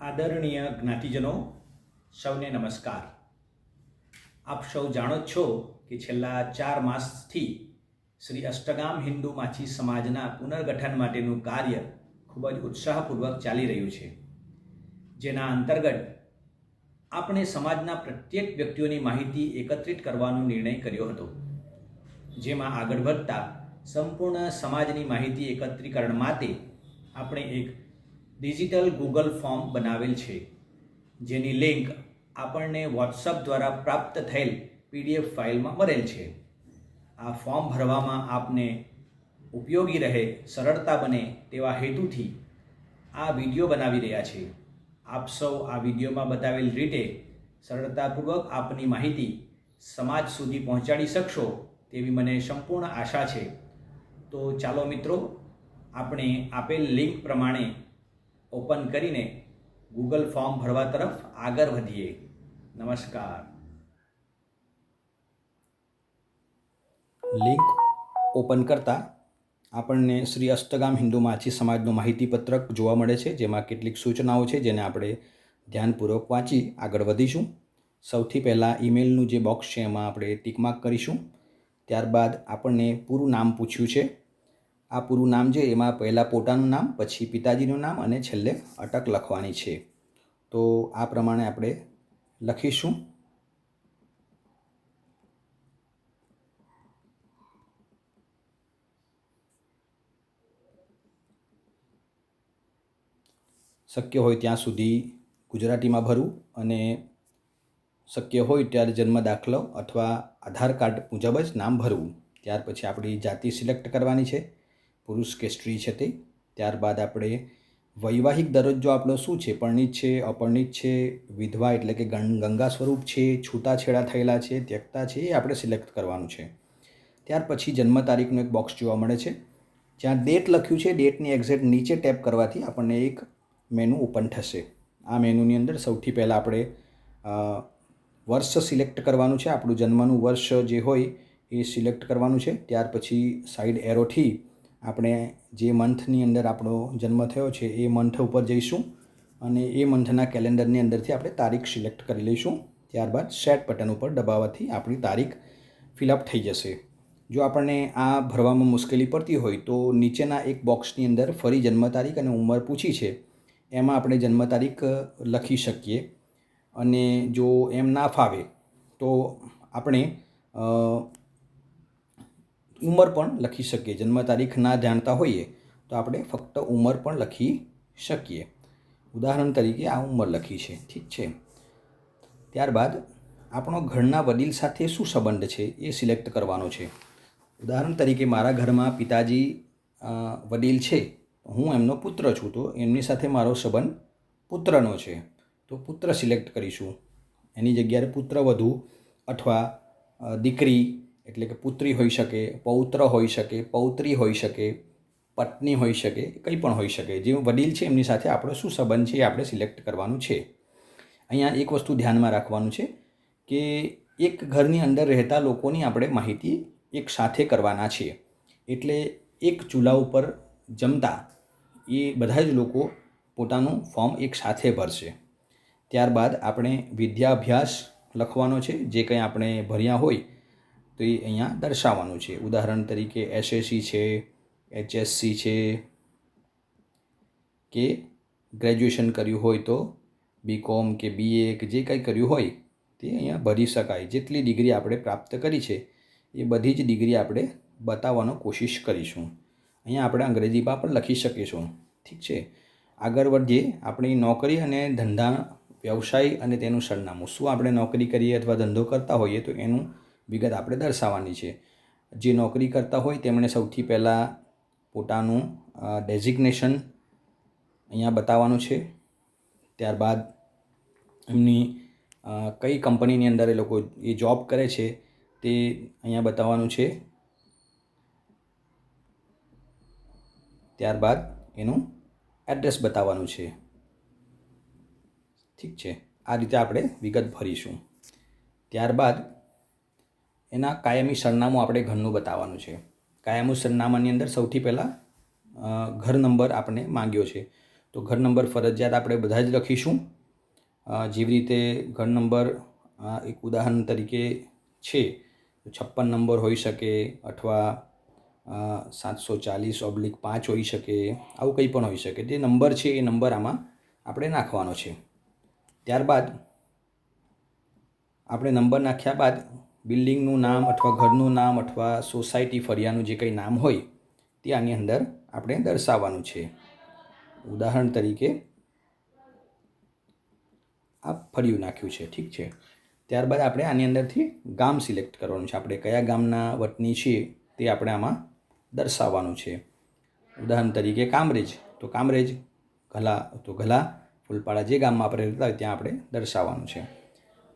આદરણીય જ્ઞાતિજનો, સૌને નમસ્કાર. આપ સૌ જાણો જ છો કે છેલ્લા ચાર માસથી શ્રી અષ્ટગામ હિન્દુ માછી સમાજના પુનર્ગઠન માટેનું કાર્ય ખૂબ જ ઉત્સાહપૂર્વક ચાલી રહ્યું છે. જેના અંતર્ગત આપણે સમાજના પ્રત્યેક વ્યક્તિઓની માહિતી એકત્રિત કરવાનો નિર્ણય કર્યો હતો. જેમાં આગળ વધતા સંપૂર્ણ સમાજની માહિતી એકત્રીકરણ માટે આપણે એક ડિજિટલ ગૂગલ ફોર્મ બનાવેલ છે, જેની લિંક આપણને વોટ્સઅપ દ્વારા પ્રાપ્ત થયેલ પીડીએફ ફાઇલમાં મળેલ છે. આ ફોર્મ ભરવામાં આપને ઉપયોગી રહે, સરળતા બને તેવા હેતુથી આ વીડિયો બનાવી રહ્યા છે. આપ સૌ આ વિડીયોમાં બતાવેલ રીતે સરળતાપૂર્વક આપની માહિતી સમાજ સુધી પહોંચાડી શકશો તેવી મને સંપૂર્ણ આશા છે. તો ચાલો મિત્રો, આપણે આપેલ લિંક પ્રમાણે ઓપન કરીને ગૂગલ ફોર્મ ભરવા તરફ આગળ વધીએ. નમસ્કાર. લિંક ઓપન કરતાં આપણને શ્રી અષ્ટગામ હિન્દુ માછી સમાજનું માહિતીપત્રક જોવા મળે છે, જેમાં કેટલીક સૂચનાઓ છે, જેને આપણે ધ્યાનપૂર્વક વાંચી આગળ વધીશું. સૌથી પહેલાં ઈમેલનું જે બોક્સ છે, એમાં આપણે ટીકમાર્ક કરીશું. ત્યારબાદ આપણને પૂરું નામ પૂછ્યું છે. આ પૂરું નામ છે, એમાં પહેલાં પોતાનું નામ, પછી પિતાજીનું નામ અને છેલ્લે અટક લખવાની છે. તો આ પ્રમાણે આપણે લખીશું. શક્ય હોય ત્યાં સુધી ગુજરાતીમાં ભરવું અને શક્ય હોય ત્યારે જન્મ દાખલો અથવા આધાર કાર્ડ મુજબ જ નામ ભરવું. ત્યાર પછી આપણી જાતિ સિલેક્ટ કરવાની છે. પુરુષ કે સ્ત્રી છે તે. ત્યારબાદ આપણે વૈવાહિક દરજ્જો આપણો શું છે? પરણિત છે, અપરણિત છે, વિધવા એટલે કે ગંગા સ્વરૂપ છે, છૂટાછેડા થયેલા છે, ત્યક્તા છે, એ આપણે સિલેક્ટ કરવાનું છે. ત્યાર પછી જન્મ તારીખનું એક બોક્સ જોવા મળે છે. જ્યાં ડેટ લખ્યું છે, ડેટની એક્ઝેક્ટ નીચે ટેપ કરવાથી આપણને એક મેનુ ઓપન થશે. આ મેનુની અંદર સૌથી પહેલાં આપણે વર્ષ સિલેક્ટ કરવાનું છે. આપણું જન્મનું વર્ષ જે હોય એ સિલેક્ટ કરવાનું છે. ત્યાર પછી સાઈડ એરોથી આપણે જે મંથની અંદર આપણો જન્મ થયો છે, એ મંથ ઉપર જઈશું અને એ મંથના કેલેન્ડરની અંદરથી આપણે તારીખ સિલેક્ટ કરી લઈશું. ત્યારબાદ સેટ બટન ઉપર દબાવવાથી આપણી તારીખ ફિલઅપ થઈ જશે. જો આપણને આ ભરવામાં મુશ્કેલી પડતી હોય તો નીચેના એક બોક્સની અંદર ફરી જન્મ તારીખ અને ઉંમર પૂછી છે. એમાં આપણે જન્મ તારીખ લખી શકીએ અને જો એમ ના ફાવે તો આપણે ઉંમર પણ લખી શકીએ, જન્મ તારીખ ના જાણતા હોઈએ, તો આપણે ફક્ત ઉંમર પણ લખી શકીએ. ઉદાહરણ તરીકે આ ઉંમર લખી છે, ઠીક છે. ત્યારબાદ આપણો ઘરના વડીલ સાથે શું સંબંધ છે એ સિલેક્ટ કરવાનો છે. ઉદાહરણ તરીકે મારા ઘરમાં પિતાજી વડીલ છે, હું એમનો પુત્ર છું, તો એમની સાથે મારો સંબંધ પુત્રનો છે. તો પુત્ર સિલેક્ટ કરીશું. એની જગ્યાએ પુત્ર, વધુ અથવા દીકરી એટલે કે પુત્રી હોઈ શકે, પૌત્ર હોઈ શકે, પૌત્રી હોઈ શકે, પત્ની હોઈ શકે, કંઈ પણ હોઈ શકે. જે વડીલ છે એમની સાથે આપણો શું સંબંધ છે એ આપણે સિલેક્ટ કરવાનું છે. અહીંયા એક વસ્તુ ધ્યાનમાં રાખવાનું છે કે એક ઘરની અંદર રહેતા લોકોની આપણે માહિતી એક સાથે કરવાના છીએ એટલે એક ચૂલા ઉપર જમતા એ બધા જ લોકો પોતાનું ફોર્મ એક સાથે ભરશે. ત્યારબાદ આપણે વિદ્યાભ્યાસ લખવાનો છે. જે કંઈ આપણે ભર્યા હોય તો એ અહીંયા દર્શાવવાનું છે. ઉદાહરણ તરીકે એસએસસી છે એચએસસી છે, કે ગ્રેજ્યુએશન કર્યું હોય તો બીકોમ કે બીએ કે જે કંઈ કર્યું હોય તે અહીંયા ભરી શકાય. જેટલી ડિગ્રી આપણે પ્રાપ્ત કરી છે, એ બધી જ ડિગ્રી આપણે બતાવવાનો કોશિશ કરીશું. અહીંયા આપણે અંગ્રેજીમાં પણ લખી શકીશું. ઠીક છે? આગળ વધીએ આપણી નોકરી અને ધંધા વ્યવસાય અને તેનું સરનામું. શું આપણે નોકરી કરીએ અથવા ધંધો કરતા હોઈએ તો એનું વિગત આપણે દર્શાવવાની છે. જે નોકરી કરતા હોય તેમણે સૌથી પહેલાં પોતાનું ડેઝિગ્નેશન અહીંયા બતાવવાનું છે. ત્યારબાદ એમની કઈ કંપનીની અંદર એ લોકો એ જોબ કરે છે તે અહીંયા બતાવવાનું છે. ત્યારબાદ એનું એડ્રેસ બતાવવાનું છે. ઠીક છે? આ રીતે આપણે વિગત ભરીશું. ત્યારબાદ એના કાયમી સરનામું આપણે ઘરનું બતાવવાનું છે. કાયમી સરનામાની અંદર સૌથી પહેલાં ઘર નંબર આપણે માંગ્યો છે. તો ઘર નંબર ફરજિયાત આપણે બધા જ લખીશું. જેવી રીતે ઘર નંબર એક ઉદાહરણ તરીકે છે છપ્પન નંબર હોઈ શકે અથવા સાતસો ચાલીસ ઓબ્લિક પાંચ હોઈ શકે, આવું કંઈ પણ હોઈ શકે. જે નંબર છે એ નંબર આમાં આપણે નાખવાનો છે. ત્યારબાદ, આપણે નંબર નાખ્યા બાદ બિલ્ડિંગનું નામ અથવા ઘરનું નામ અથવા સોસાયટી ફરિયાનું જે કંઈ નામ હોય, તે આની અંદર આપણે દર્શાવવાનું છે. ઉદાહરણ તરીકે, આ ફર્યું નાખ્યું છે, ઠીક છે. ત્યારબાદ આપણે આની અંદરથી ગામ સિલેક્ટ કરવાનું છે. આપણે કયા ગામના વતની છીએ, તે આપણે આમાં દર્શાવવાનું છે. ઉદાહરણ તરીકે કામરેજ. તો કામરેજ ગલા તો ગલા ફૂલપાડા જે ગામમાં આપણે રહેતા હોય, ત્યાં આપણે દર્શાવવાનું છે.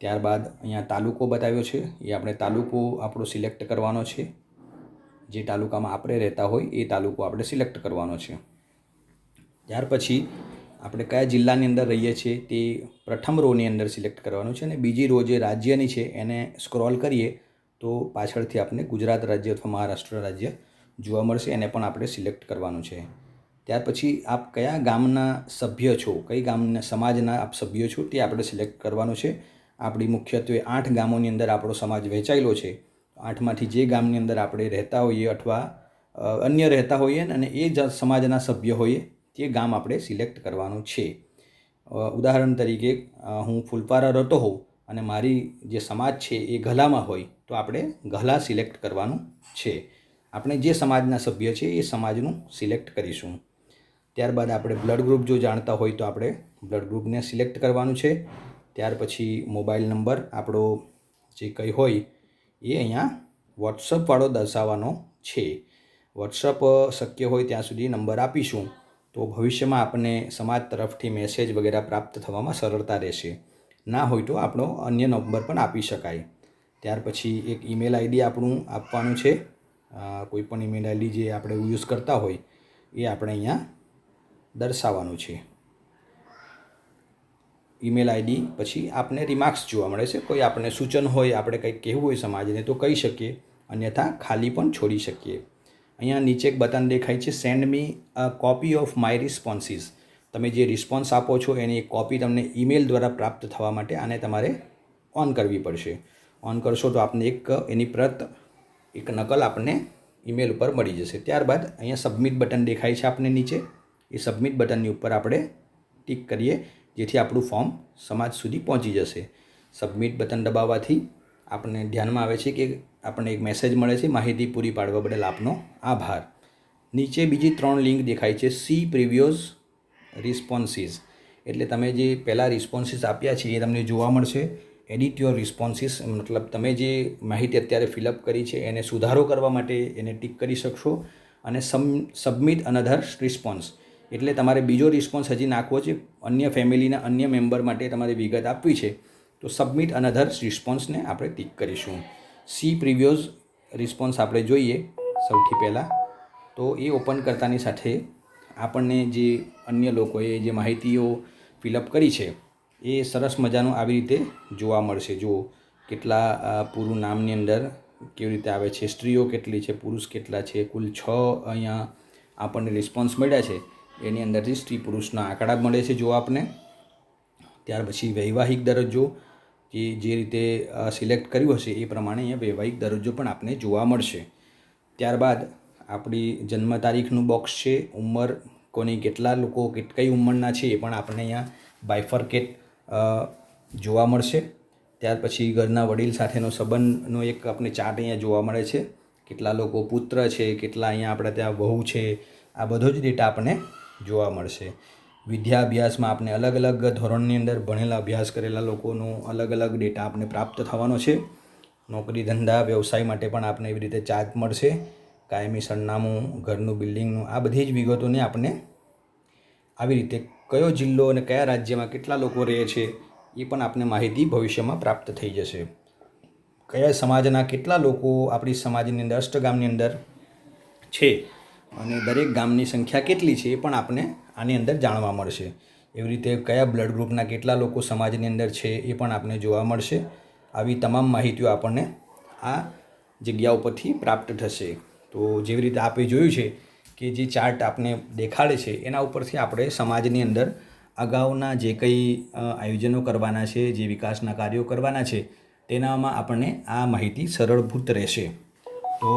ત્યારબાદ અહીંયા તાલુકો બતાવ્યો છે. એ આપણે તાલુકો આપણો સિલેક્ટ કરવાનો છે. જે તાલુકામાં આપણે રહેતા હોય એ તાલુકો આપણે સિલેક્ટ કરવાનો છે. ત્યાર પછી આપણે કયા જિલ્લાની અંદર રહીએ છીએ તે પ્રથમ રોની અંદર સિલેક્ટ કરવાનું છે અને બીજી રો જે રાજ્યની છે એને સ્ક્રોલ કરીએ તો પાછળથી આપણે ગુજરાત રાજ્ય અથવા મહારાષ્ટ્ર રાજ્ય જોવા મળશે. એને પણ આપણે સિલેક્ટ કરવાનું છે. ત્યાર પછી આપ કયા ગામના સભ્ય છો? કઈ ગામના સમાજના આપ સભ્યો છો તે આપણે સિલેક્ટ કરવાનું છે. આપણી મુખ્યત્વે આઠ ગામોની અંદર આપણો સમાજ વહેંચાયેલો છે. આઠમાંથી જે ગામની અંદર આપણે રહેતા હોઈએ અથવા અન્ય રહેતા હોઈએ અને એ જ સમાજના સભ્ય હોઈએ, તે ગામ આપણે સિલેક્ટ કરવાનું છે. ઉદાહરણ તરીકે હું ફૂલપારા રહેતો હોઉં અને મારી જે સમાજ છે એ ગલામાં હોય, તો આપણે ગલા સિલેક્ટ કરવાનું છે. આપણે જે સમાજના સભ્ય છે એ સમાજનું સિલેક્ટ કરીશું. ત્યારબાદ આપણે બ્લડ ગ્રુપ જો જાણતા હોય તો આપણે બ્લડ ગ્રુપને સિલેક્ટ કરવાનું છે. ત્યાર પછી મોબાઈલ નંબર આપણો જે કંઈ હોય એ અહીંયા વોટ્સઅપવાળો દર્શાવવાનો છે. વોટ્સઅપ શક્ય હોય ત્યાં સુધી નંબર આપીશું તો ભવિષ્યમાં આપણને સમાજ તરફથી મેસેજ વગેરે પ્રાપ્ત થવામાં સરળતા રહેશે. ના હોય તો આપણો અન્ય નંબર પણ આપી શકાય. ત્યાર પછી એક ઈમેલ આઈડી આપણું આપવાનું છે. કોઈપણ ઈમેલ આઈડી જે આપણે યુઝ કરતા હોય એ આપણે અહીંયા દર્શાવવાનું છે. ઈમેલ આઈડી પછી આપને રિમાર્ક્સ જોવા મળે છે. કોઈ આપણને સૂચન હોય, આપણે કંઈક કહેવું હોય સમાજને, તો કહી શકીએ અન્યથા ખાલી પણ છોડી શકીએ. અહીંયા નીચે એક બટન દેખાય છે send me a copy of my responses તમે જે રિસ્પોન્સ આપો છો, એની એક કોપી તમને ઈમેલ દ્વારા પ્રાપ્ત થવા માટે આને તમારે ઓન કરવી પડશે. ઓન કરશો તો આપને એક, એની પ્રત, એક નકલ આપણને ઈમેલ ઉપર મળી જશે. ત્યારબાદ અહીંયા સબમિટ બટન દેખાય છે આપને નીચે. એ સબમિટ બટનની ઉપર આપણે ટિક કરીએ. જેથી આપણું ફોર્મ સમાજ સુધી પહોંચી જશે. સબમિટ બટન દબાવવાથી આપણને ધ્યાનમાં આવે છે કે આપણને એક મેસેજ મળે છે, માહિતી પૂરી પાડવા બદલ આપનો આભાર. નીચે બીજી ત્રણ લિંક દેખાય છે સી પ્રિવ્યુઝ રિસ્પોન્સીસ એટલે તમે જે પહેલાં રિસ્પોન્સીસ આપ્યા છે, એ તમને જોવા મળશે. એડિટ યોર રિસ્પોન્સીસ મતલબ તમે જે માહિતી અત્યારે ફિલઅપ કરી છે, એને સુધારો કરવા માટે એને ટીક કરી શકશો. અને સમ સબમિટ અનધર રિસ્પોન્સ એટલે તમારે બીજો રિસ્પોન્સ હજી નાખવો છે, અન્ય ફેમિલીના અન્ય મેમ્બર માટે તમારે વિગત આપવી છે. તો સબમિટ અનધર રિસ્પોન્સને આપણે ટીક કરીશું. સી પ્રિવ્યોઝ રિસ્પોન્સ આપણે જોઈએ સૌથી પહેલાં. તો એ ઓપન કરતાની સાથે આપણને જે અન્ય લોકોએ જે માહિતીઓ ફિલઅપ કરી છે, એ સરસ મજાનું આવી રીતે જોવા મળશે. જુઓ કેટલા પૂરું નામની અંદર કેવી રીતે આવે છે, સ્ત્રીઓ કેટલી છે, પુરુષ કેટલા છે, કુલ છ અહીંયા આપણને રિસ્પોન્સ મળ્યા છે. એની અંદરથી સ્ત્રી પુરુષના આંકડા મળે છે જો આપને. ત્યાર પછી વૈવાહિક દરજ્જો જે જે રીતે સિલેક્ટ કર્યું હશે એ પ્રમાણે અહીંયા વૈવાહિક દરજ્જો પણ આપને જોવા મળશે. ત્યારબાદ આપણી જન્મ તારીખનું બોક્સ છે, ઉંમર, કોની કેટલા લોકો કઈ ઉંમરના છે એ પણ આપણને અહીંયા બાયફર્કેટ જોવા મળશે. ત્યાર પછી ઘરના વડીલ સાથેનો સંબંધનો એક આપણે ચાર્ટ અહીંયા જોવા મળે છે. કેટલા લોકો પુત્ર છે, કેટલા અહીંયા આપણે ત્યાં વહુ છે, આ બધો જ ડેટા આપણને જોવા મળશે. વિદ્યાભ્યાસમાં આપણે અલગ અલગ ધોરણની અંદર ભણેલા અભ્યાસ કરેલા લોકોનો અલગ અલગ ડેટા આપણે પ્રાપ્ત થવાનો છે. નોકરી ધંધા, વ્યવસાય માટે પણ આપણે એવી રીતે ચાર્જ મળશે. કાયમી સરનામું, ઘરનું બિલ્ડિંગનું, આ બધી જ વિગતોને આપણે આવી રીતે કયો જિલ્લો અને કયા રાજ્યમાં કેટલા લોકો રહે છે, એ પણ આપને માહિતી ભવિષ્યમાં પ્રાપ્ત થઈ જશે. કયા સમાજના કેટલા લોકો આપણી સમાજની અંદર, અષ્ટગામની અંદર છે? અને દરેક ગામની સંખ્યા કેટલી છે એ પણ આપણે આની અંદર જાણવા મળશે. એવી રીતે કયા બ્લડ ગ્રુપના કેટલા લોકો સમાજની અંદર છે એ પણ આપને જોવા મળશે. આવી તમામ માહિતીઓ આપણને આ જગ્યા ઉપરથી પ્રાપ્ત થશે. તો જેવી રીતે આપે જોયું છે કે જે ચાર્ટ આપને દેખાડે છે, એના ઉપરથી આપણે સમાજની અંદર અગાઉના જે કંઈ આયોજનો કરવાના છે, જે વિકાસના કાર્યો કરવાના છે, તેનામાં આપણને આ માહિતી સરળભૂત રહેશે. તો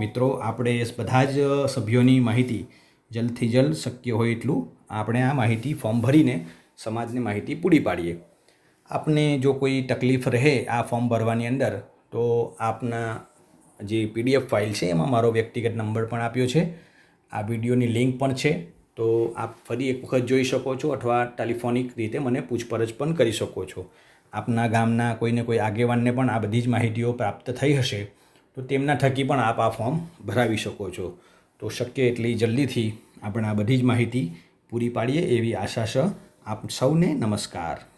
મિત્રો, આપણે બધા જ સભ્યોની માહિતી જલ્દથી જલ્દ શક્ય હોય એટલું આપણે આ માહિતી ફોર્મ ભરીને સમાજને માહિતી પૂરી પાડીએ. આપને જો કોઈ તકલીફ રહે આ ફોર્મ ભરવાની અંદર, તો આપના જે પીડીએફ ફાઇલ છે, એમાં મારો વ્યક્તિગત નંબર પણ આપ્યો છે. આ વિડીયોની લિંક પણ છે, તો આપ ફરી એક વખત જોઈ શકો છો અથવા ટેલિફોનિક રીતે મને પૂછપરછ પણ કરી શકો છો. આપના ગામના કોઈને કોઈ આગેવાનને પણ આ બધી જ માહિતીઓ પ્રાપ્ત થઈ હશે. તો તેમના થકી પણ આપ આ ફોર્મ ભરાવી શકો છો. તો શક્ય એટલી જલ્દીથી આપણે આ બધી જ માહિતી પૂરી પાડીએ એવી આશા છે. આપ સૌને નમસ્કાર.